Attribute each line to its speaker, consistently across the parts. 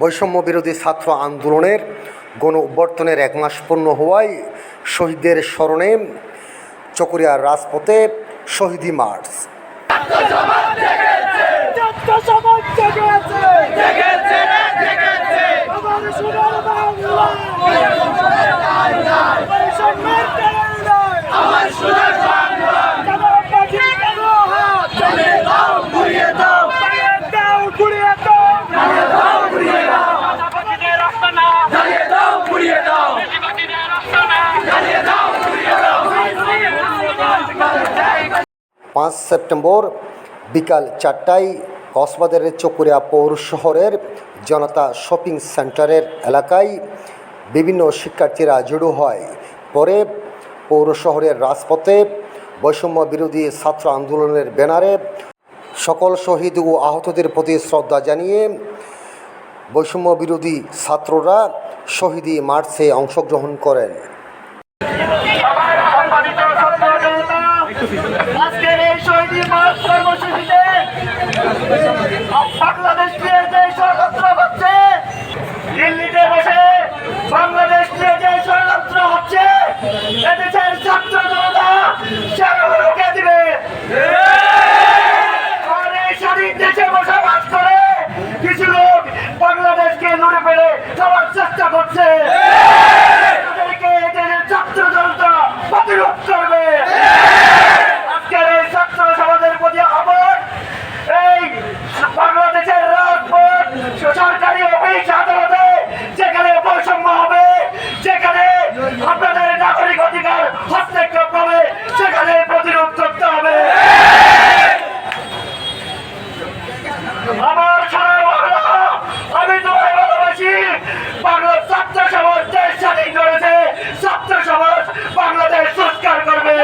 Speaker 1: বৈষম্য বিরোধী ছাত্র আন্দোলনের গণ অভ্যর্থনের এক মাস পূর্ণ হওয়ায় শহীদদের স্মরণে চকরিয়ার রাজপথে শহীদি মার্চ।
Speaker 2: আমার
Speaker 1: পাঁচ সেপ্টেম্বর বিকাল চারটায় কক্সবাজারের চকুরিয়া পৌর শহরের জনতা শপিং সেন্টারের এলাকায় বিভিন্ন শিক্ষার্থীরা জড়ো হয়। পরে পৌর শহরের রাজপথে বৈষম্য বিরোধী ছাত্র আন্দোলনের ব্যানারে সকল শহীদ ও আহতদের প্রতি শ্রদ্ধা জানিয়ে বৈষম্য বিরোধী ছাত্ররা শহীদি মার্চে অংশগ্রহণ করেন
Speaker 2: সম্মানিত ছাত্র জনতা আজকের এই শহীদ মাস কর্মসূচিতে বাংলাদেশ নিয়ে যে ষড়যন্ত্র হচ্ছে দিল্লিতে বসে বাংলাদেশ নিয়ে যে ষড়যন্ত্র হচ্ছে এদেশের ছাত্র জনতা সেগুলো রুখে দিবে আর এই স্বাধীন দেশে বসবাস করে কিছু লোক বাংলাদেশকে লুড়ে ফেলে সবার চেষ্টা করছে তাদেরকে এদেশের ছাত্র জনতা প্রতিরোধ করবে আজকের এই ছাত্র সমাজের প্রতি আহ্বান এই বাংলাদেশের রাজপথ সরকারি অফিস আদালতে যেখানে বৈষম্য হবে যেখানে আপনাদের নাগরিক অধিকার হস্তক্ষেপ হবে সেখানে প্রতিরোধ করতে হবে আমার সারা বাংলা আমি তোমায় ভালোবাসি বাংলার ছাত্র সমাজ দেশ স্বাধীন করেছে ছাত্র সমাজ বাংলাদেশ সংস্কার করবে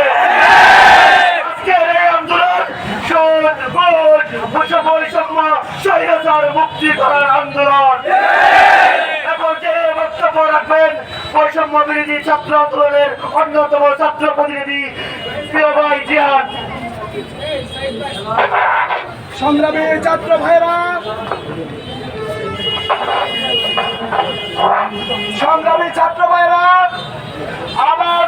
Speaker 2: আজকের এই আন্দোলন সুদ বুধ বৈষম্য বৈষম্য স্বৈরাচার মুক্তি করার আন্দোলন এখন যে বক্তব্য রাখবেন বৈষম্য বিরোধী ছাত্র আন্দোলনের অন্যতম ছাত্র প্রতিনিধি প্রিয় ভাই জিয়ান।
Speaker 3: সংগ্রামী ছাত্র ভাইরা, সংগ্রামী ছাত্র ভাইরা, আমার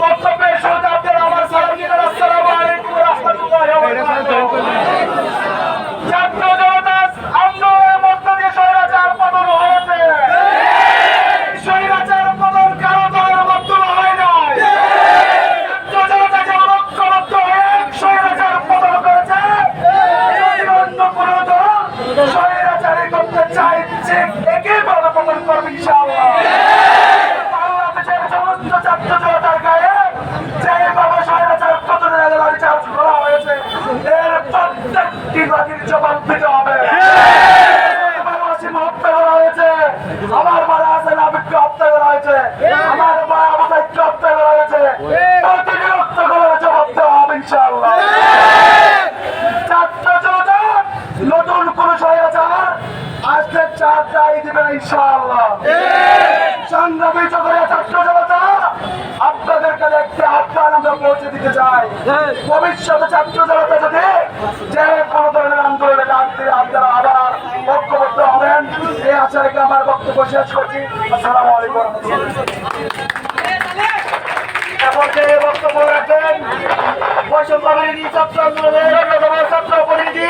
Speaker 3: বক্তব্যের শুরুতে আপনারা আমার সালাম আসসালামু আলাইকুম রাহমাতুল্লাহি ওয়া বারাকাতুহু ছাত্র জনতা আন্দোলনের মধ্য দিয়ে স্বৈরাচার পতন হয়েছে স্বৈরাচার পতন কারও দলের মাধ্যমে হয় নাই ছাত্র জনতা যে ঐক্যবদ্ধ হয়ে স্বৈরাচার পতন করেছে যদি অন্য কোনো দল স্বৈরাচারী করতে চাইছে বড় পতন করবে ইনশাআল্লাহ। বাংলাদেশের সমস্ত ছাত্র জনতার গায়ে যেভাবে স্বৈরাচার পতনের আগে লাঠি চার্জ করা হয়েছে। এর প্রত্যেকটি লাঠির জবাব দিতে হবে আমার ওয়াসিম হত্যা করা হয়েছে আমার মারা হাসান আবিদকে হত্যা করা হয়েছে আমার মা আবু সাইদকে হত্যা করা হয়েছে প্রতিটি রক্ত করে জবাব দেওয়া হবে ইনশাআল্লাহ ছাত্র জনতা নতুন কোন স্বৈরাচার আজকে চার চাই দিবেন ইনশাআল্লাহ সংগ্রামী চকরিয়া ছাত্র জনতা আপনাদের কাছে একটি আহ্বান আমরা পৌঁছে দিতে চাই ভবিষ্যতে ছাত্র জনতা যদি যে কোনো ধরনের আন্দোলনে ডাক দিয়ে আপনারা আবার ঐক্যবদ্ধ হবেন এই আশা আমার বক্তব্য শেষ করছি। আসসালামু আলাইকুম।
Speaker 2: বক্তব্য রাখবেন, বৈষম্য বিরোধী ছাত্র আন্দোলনের ছাত্র প্রতিনিধি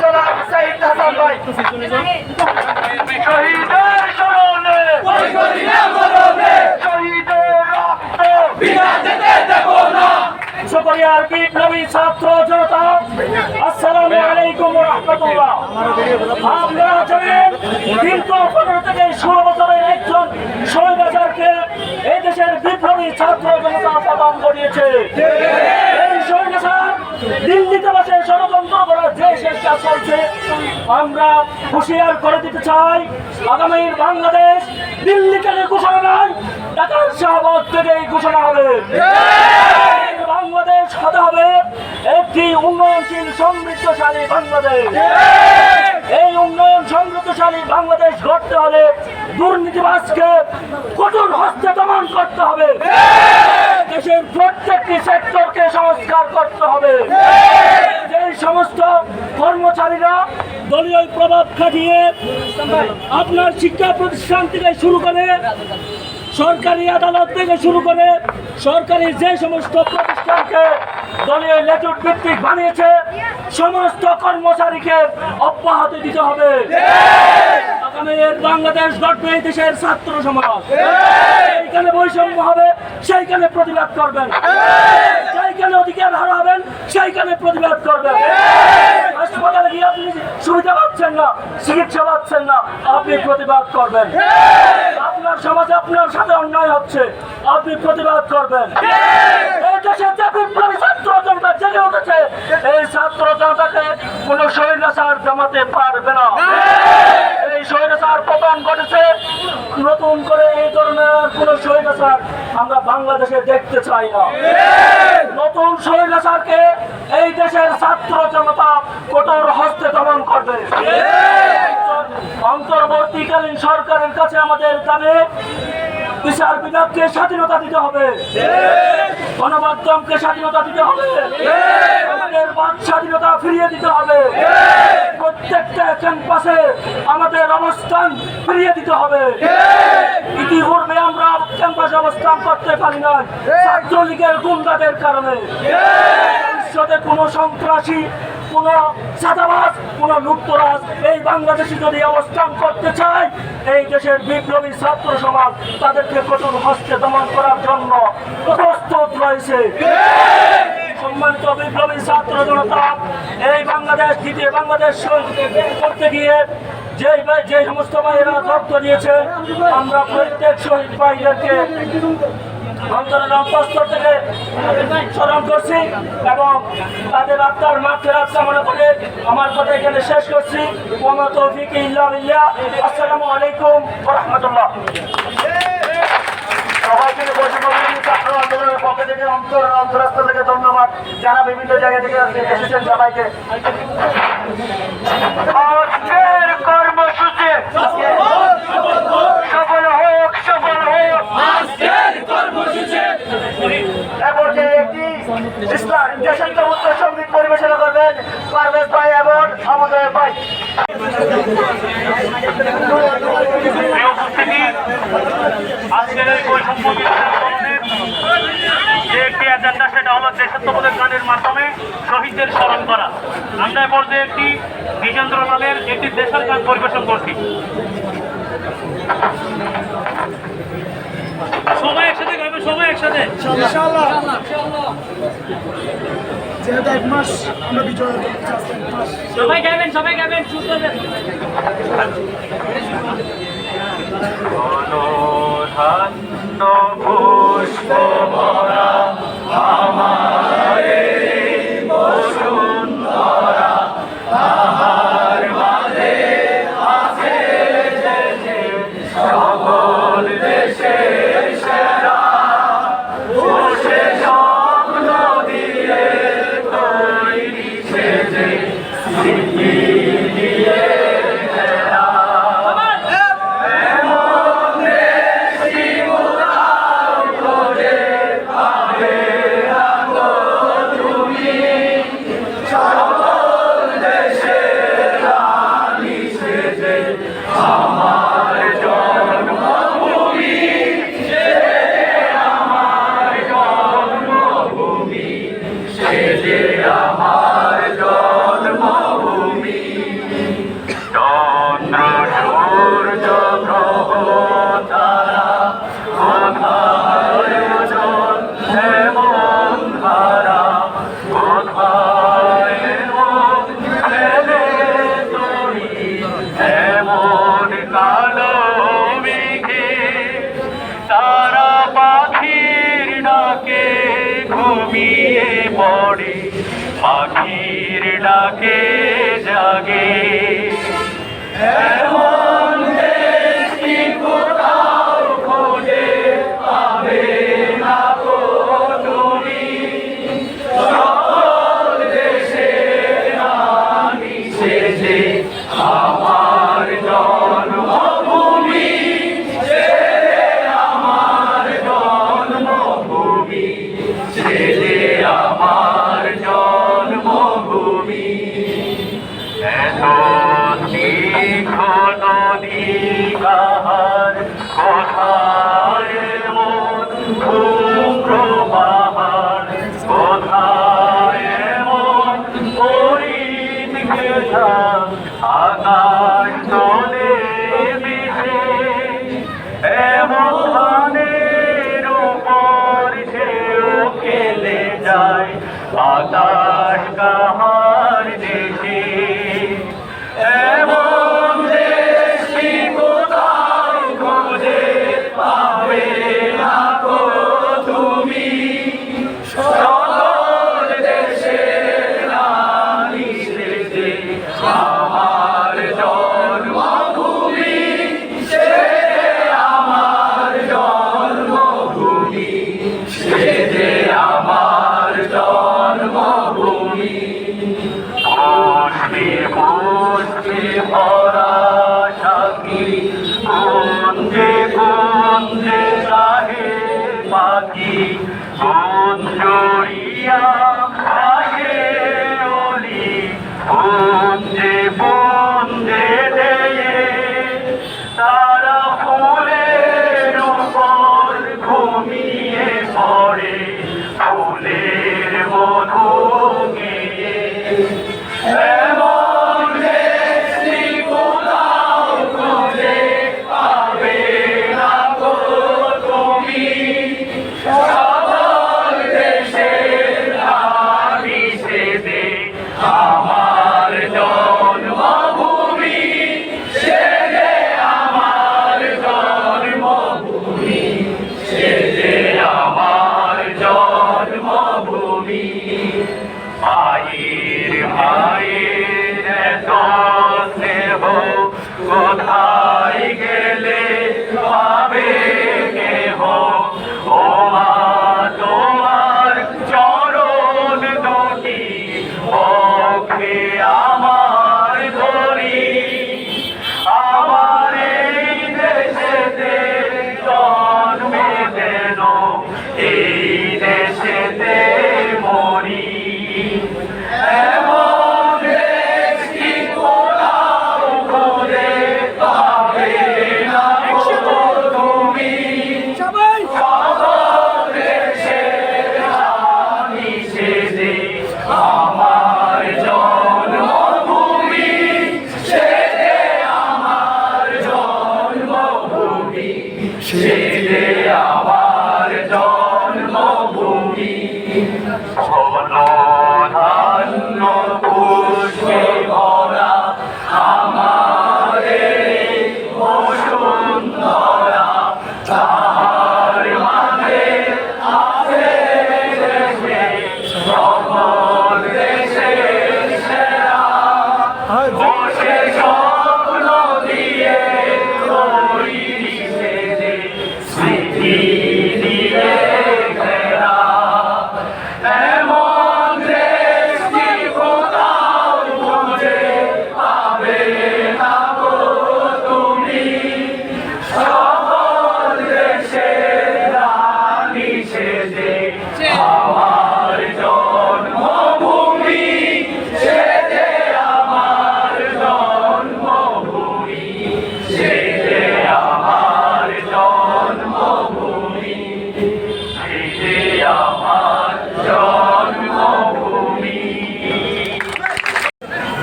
Speaker 2: জনাব সাইদ হাসান শহীদের স্মরণে
Speaker 4: করিলে মরণে
Speaker 2: শহীদের রক্ত
Speaker 4: বিনা যেতে দেব না
Speaker 2: শুকরিয়ার বিপ্লবী ছাত্র জনতা, আসসালামু আলাইকুম রহমতুল্লাহ। আপনারা জানেন দীর্ঘ পনেরো থেকে ষোলো বছরের বিপ্লবী ছাত্র জনতা পতন করিয়েছে এই স্বৈরাচার দিল্লিতে বসে ষড়যন্ত্র করার যে চেষ্টা চলছে, আমরা হুঁশিয়ার করে দিতে চাই, আগামীর বাংলাদেশ দিল্লি থেকে ঘোষণা নয় ঢাকার শাহবাগ থেকে ঘোষণা হবে। হতে হবে একটি উন্নয়নশীল সমৃদ্ধশালী বাংলাদেশ। এই উন্নয়ন সমৃদ্ধশালী বাংলাদেশ গড়তে হলে দুর্নীতিবাজকে কঠোর হস্তে দমন করতে হবে। দেশের প্রত্যেকটি সেক্টরকে সংস্কার করতে হবে। যেই
Speaker 4: সমস্ত কর্মচারীরা দলীয় প্রভাব খাটিয়ে আপনার শিক্ষা প্রতিষ্ঠান থেকে শুরু করে সরকারি আদালত থেকে শুরু করে সরকারি যে সমস্ত প্রতিষ্ঠানকে দলীয় লেজুট ভিত্তিক বানিয়েছে সমস্ত কর্মচারীকে অব্যাহতি দিতে হবে। আগামী বাংলাদেশ গঠবে এই দেশের ছাত্র সমাজ। সেইখানে বৈষম্য হবে সেইখানে প্রতিবাদ করবেন। সেইখানে অধিকার হারাবেন সেইখানে প্রতিবাদ করবেন। হাসপাতালে গিয়ে আপনি সুবিধা পাচ্ছেন না চিকিৎসা পাচ্ছেন না আপনি প্রতিবাদ করবেন। আপনার সমাজে আপনার সাথে অন্যায় হচ্ছে আপনি প্রতিবাদ করবেন। এই দেশে যে বিপ্লবী ছাত্র জনতা জেগে উঠেছে এই ছাত্র জনতাকে কোনো স্বৈরাচার জমাতে পারবে না। এই স্বৈরাচার পতন ঘটেছে। নতুন করে এই ধরনের কোন স্বৈরাচার আমরা বাংলাদেশে দেখতে চাই না। নতুন স্বৈরাচারকে এই দেশের ছাত্র জনতা কঠোর হস্তে দমন করবে। অন্তর্বর্তীকালীন সরকারের কাছে আমাদের দাবি বিচার বিভাগকে স্বাধীনতা দিতে হবে। গণমাধ্যমকে স্বাধীনতা দিতে হবে। স্বাধীনতা ফিরিয়ে দিতে হবে। প্রত্যেকটা ক্যাম্পাসে আমাদের অবস্থান ফিরিয়ে দিতে হবে। ইতিপূর্বে আমরা ক্যাম্পাসে অবস্থান করতে পারি না ছাত্রলীগের গুন্ডাদের কারণে। ভবিষ্যতে কোনো সন্ত্রাসী কোন সাদাবাজ কোন লুপ্তরাজ এই বাংলাদেশে যদি অবস্থান করতে চায়, এই দেশের বিপ্লবী ছাত্র সমাজ তাদেরকে কঠোর হস্তে দমন করার জন্য প্রস্তুত রয়েছে। সম্মানিত বিপ্লবী ছাত্র জনতা, এই বাংলাদেশ, দ্বিতীয় বাংলাদেশ করতে গিয়ে যে যে সমস্ত ভাইয়েরা রক্ত দিয়েছে, আমরা প্রত্যেক শহীদ ভাইদেরকে অন্তরের অন্তঃস্থল থেকে স্মরণ এবং তাদের আত্মার মাত্রের করে আমার কথা এখানে শেষ করছি। ওমা তৌফিক ইল্লা বিল্লাহ। আসসালামু আলাইকুম রাহমাতুল্লাহ
Speaker 2: সবাইকে অন্তর অন্তরাস্ত থেকে ধন্যবাদ যারা বিভিন্ন জায়গা থেকে এসেছেন সবাইকে। সফল হোক সফল হোক। এরপর যে একটি ইসলাম দেশাত্মবোধ সংগীত পরিবেশনা করবেন এবং
Speaker 5: যে একটি এজেন্ডা সেটা হলো দেশাত্মবোধের গানের মাধ্যমে শহীদদের স্মরণ করা। আমরা এ পর্যায়ে একটি দ্বিজেন্দ্রলালের একটি দেশের গান পরিবেশন করছি। সবাই একসাথে?
Speaker 3: যেহেতু এক মাস আমরা বিজয়
Speaker 4: সবাই গাবেন সবাই গাবেন সুস্থ
Speaker 5: পুষ্প চন্দ্র মায়ের মায়ের এত স্নেহ কোথায়?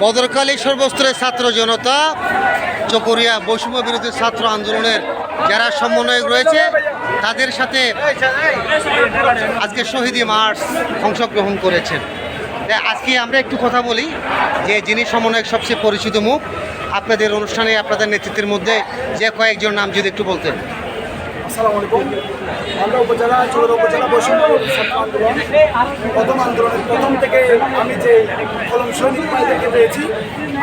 Speaker 1: বদরকালী সর্বস্তরের ছাত্র জনতা, চকরিয়া বৈষম্য বিরোধী ছাত্র আন্দোলনের যারা সমন্বয়ক রয়েছে, তাদের সাথে আজকে শহীদি মার্চ অংশগ্রহণ করেছেন। আজকে আমরা একটু কথা বলি যে যিনি সমন্বয়ক সবচেয়ে পরিচিত মুখ, আপনাদের অনুষ্ঠানে, আপনাদের নেতৃত্বের মধ্যে যে কয়েকজন নাম যদি একটু বলতেন।
Speaker 3: আসসালামু আলাইকুম। আমরা উপজেলা চুড়া উপজেলা বৈষম্য আন্দোলন। প্রথম আন্দোলনের প্রথম থেকে আমি যে কলম সৈনিক ভাইদেরকে পেয়েছি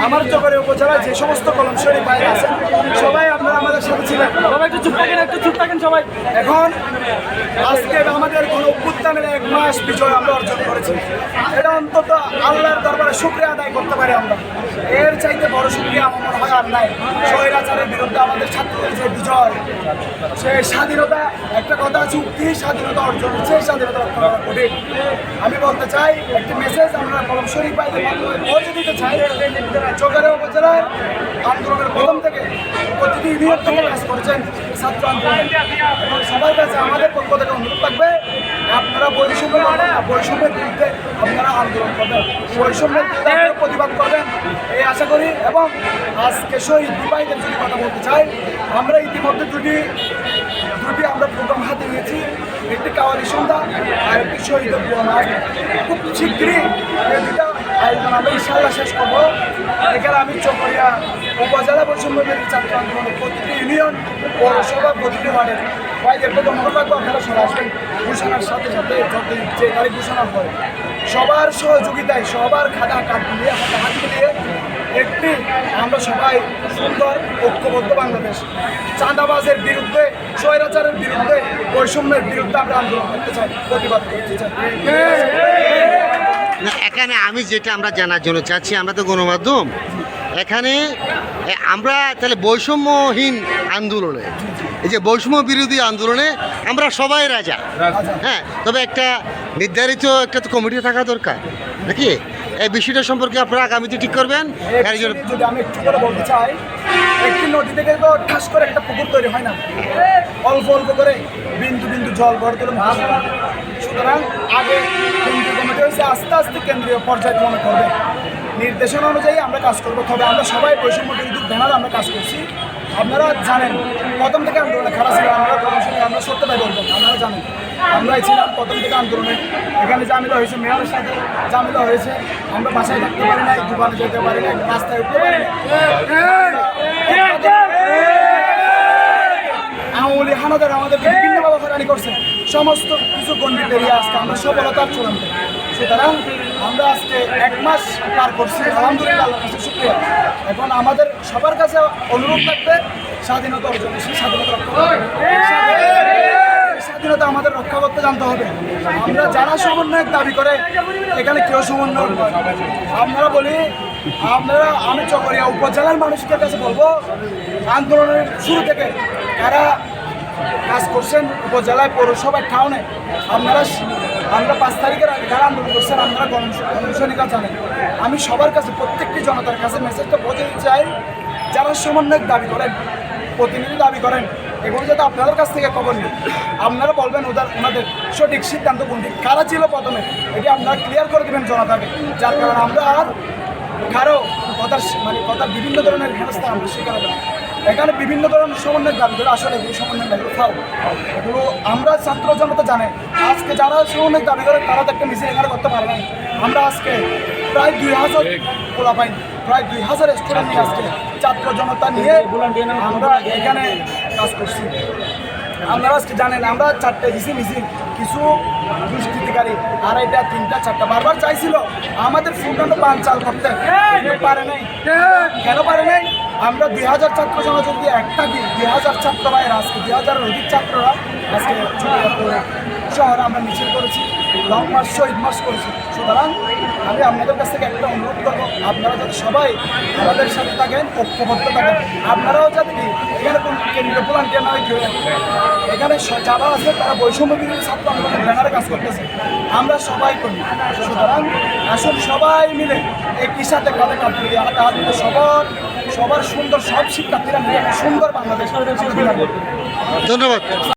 Speaker 3: আমার চকরে উপজেলায় যে সমস্ত কলম সৈনিক ভাই আছেন সবাই আপনারা আমাদের সাথে ছিলেন।
Speaker 4: সবাই একটু চুপ থাকেন একটু চুপ থাকেন সবাই।
Speaker 3: এখন আজকে আমাদের কোন অভ্যুত্থানের এক মাস বিজয় আমরা অর্জন করেছি। এটা অন্তত আল্লাহর দরবারে শুক্রিয়া আদায় করতে পারি আমরা। এর চাইতে বড় শুক্রিয়া আমার মনে হয় আর নাই। স্বৈরাচারের বিরুদ্ধে আমাদের ছাত্রদের যে বিজয় সেই স্বাধীনতা, একটা কথা আছে উক্তি স্বাধীনতা অর্জন সেই স্বাধীনতা রক্ষা করা কঠিন আমি বলতে চাই, একটি মেসেজ আমরা কলম শরীফ মাধ্যমে পৌঁছে দিতে চাই। চোখের উপজেলার আন্দোলনের প্রথম থেকে প্রতিটি ইউনিয়ন থেকে কাজ করেছেন ছাত্র আন্দোলন। এবং সবার কাছে আমাদের পক্ষ থেকে অনুরোধ থাকবে, আপনারা বৈষম্য বৈষম্যের বিরুদ্ধে আপনারা আন্দোলন করবেন। বৈষম্যের বিরুদ্ধে প্রতিবাদ করবেন, এই আশা করি। এবং আজকে শহীদ বিবাহিতের যদি কথা বলতে চাই, আমরা ইতিমধ্যে দুটি দুটি আমরা প্রোগ্রাম হাতে নিয়েছি। একটি কাওয়ারি সন্ধ্যা, আর একটি প্রণাম খুব শীঘ্রই দুটা আয়োজন আমরা ইনশাল্লাহ শেষ করব। এখানে আমি চকরিয়া উপজেলা বিরোধী ছাত্র আন্দোলনের প্রতিটি ইউনিয়ন পৌরসভা প্রতিটি ওয়ার্ডের ভাইদেরকে ধন্যবাদ রাখব। আপনারা সবাই আসবেন, ঘোষণার সাথে সাথে যত যে তারিখ ঘোষণা হয়, সবার সহযোগিতায়, সবার খাতা কাট মিলিয়ে হাতে হাত মিলিয়ে একটি আমরা সবাই সুন্দর ঐক্যবদ্ধ বাংলাদেশ। চাঁদাবাজের বিরুদ্ধে স্বৈরাচারের বিরুদ্ধে বৈষম্যের বিরুদ্ধে আমরা আন্দোলন করতে চাই প্রতিবাদ করতে চাই।
Speaker 6: না এখানে আমি যেটা আমরা জানার জন্য চাচ্ছি আমরা তো গণমাধ্যম। এখানে আমরা তাহলে বৈষম্যহীন আন্দোলনে এই যে বৈষম্য বিরোধী আন্দোলনে আমরা সবাই রাজা। হ্যাঁ তবে একটা নির্ধারিত একটা তো কমিটি থাকা দরকার নাকি? এই বিষয়টা সম্পর্কে আপনারা আগামীতে ঠিক করবেন।
Speaker 3: যদি আমি একটু করে বলতে চাই, একটি নদী থেকে তো ঠাস করে একটা পুকুর তৈরি হয় না? অল্প অল্প করে বিন্দু বিন্দু জল মাছ। হয়। সুতরাং আগে কেন্দ্রীয় কমিটি হয়েছে, আস্তে আস্তে কেন্দ্রীয় পর্যায়ক্রমে করবে। নির্দেশনা অনুযায়ী আমরা কাজ করব, তবে আমরা সবাই বৈষম্য বিরোধী ব্যানার আমরা কাজ করছি। আপনারা জানেন, প্রথম থেকে আন্দোলনে খারাপ ছিল, আমরা কর্মসূচি আমরা সত্যতাই বলবেন আপনারা জানেন। আমরাই ছিলাম প্রথম থেকে আন্দোলনে। এখানে জামিলা হয়েছে মেয়রের সাথে জামিলা হয়েছে, আমরা বাসায় থাকতে পারি নাই, দোকানে যেতে পারি নাই, রাস্তায় উঠতে পারি আঙুলি হানাদার আমাদেরকে বিভিন্নভাবে হয়রানি করছে। সমস্ত কিছু গণ্ডি পেরিয়ে আসতে আমরা সফলতার চূড়ান্ত। সুতরাং আমরা আজকে এক মাস পার করছি। আলহামদুলিল্লাহ শুক্রিয়া। এখন আমাদের সবার কাছে অনুরোধ থাকবে স্বাধীনতা অর্জন স্বাধীনতা রক্ষা স্বাধীনতা আমাদের রক্ষা করতে জানতে হবে। আমরা যারা সমন্বয়ের দাবি করে, এখানে কেউ সমন্বয় আমরা বলি, আপনারা, আমি চকরিয়া উপজেলার মানুষদের কাছে বলব, আন্দোলনের শুরু থেকে তারা কাজ করছেন উপজেলায়, পৌরসভায়, টাউনে, আপনারা আমরা পাঁচ তারিখের আগে যারা আন্দোলন করছেন, আপনারা গণসনিকা জানেন আমি সবার কাছে, প্রত্যেকটি জনতার কাছে মেসেজটা দিতে চাই, যারা সমন্বয়ের দাবি করেন, প্রতিনিধি দাবি করেন এগুলো যাতে আপনাদের কাছ থেকে খবর নিই, আপনারা বলবেন ওদের ওনাদের সঠিক সিদ্ধান্ত কোনটি, কারা ছিল প্রথমে, এটি আপনারা ক্লিয়ার করে দেবেন জনতাকে, যার কারণে আমরা আর কারও কথার মানে কথার বিভিন্ন ধরনের হেনস্থা আমরা না। এখানে বিভিন্ন ধরনের সমন্বয়ের দাবি করে আসলে এগুলো সমন্বয়ের দাবি খাও এগুলো আমরা ছাত্র জনতা জানে। আজকে যারা সমন্বয়ের দাবি করে তারা তো একটা মিছিল এখানে করতে পারে নাই। আমরা আজকে প্রায় দুই হাজার পোলা পাই প্রায় দুই হাজার স্টুডেন্ট নিয়ে আজকে ছাত্র জনতা নিয়ে আমরা এখানে কাজ করছি। আপনারা আজকে জানেন আমরা চারটে দিছি মিছিল কিছু দুষ্কৃতিকারী আড়াইটা তিনটা চারটা বারবার চাইছিল আমাদের ফুটন্ত পান চাল করতে পারে নাই। কেন পারে নাই? আমরা দুই হাজার ছাত্র সমাজ যদি একটা দিই দুই হাজার ছাত্র ভাইয়েরা আজকে দুই হাজারের অধিক ছাত্ররা আজকে শহরে আমরা মিছিল করেছি, লং মার্চ, শহীদ মার্চ করেছি। সুতরাং আমি আপনাদের কাছ থেকে একটা অনুরোধ করব, আপনারা যাতে সবাই আমাদের সাথে থাকেন, ঐক্যবদ্ধ থাকেন। আপনারাও যাতে কি, এখানে কোন কেন্দ্রীয় ভলান্টিয়ার নয় কেউ এখানে যারা আছে, তারা বৈষম্য বিরোধী ছাত্র আন্দোলনের ব্যানারে কাজ করতেছে। আমরা সবাই করি। সুতরাং আসুন সবাই মিলে একই সাথে কাঁধে কাঁধ মিলিয়ে হাতে হাত সবার সবার সুন্দর সব শিক্ষার্থীরা সুন্দর বাংলাদেশ
Speaker 6: ধন্যবাদ।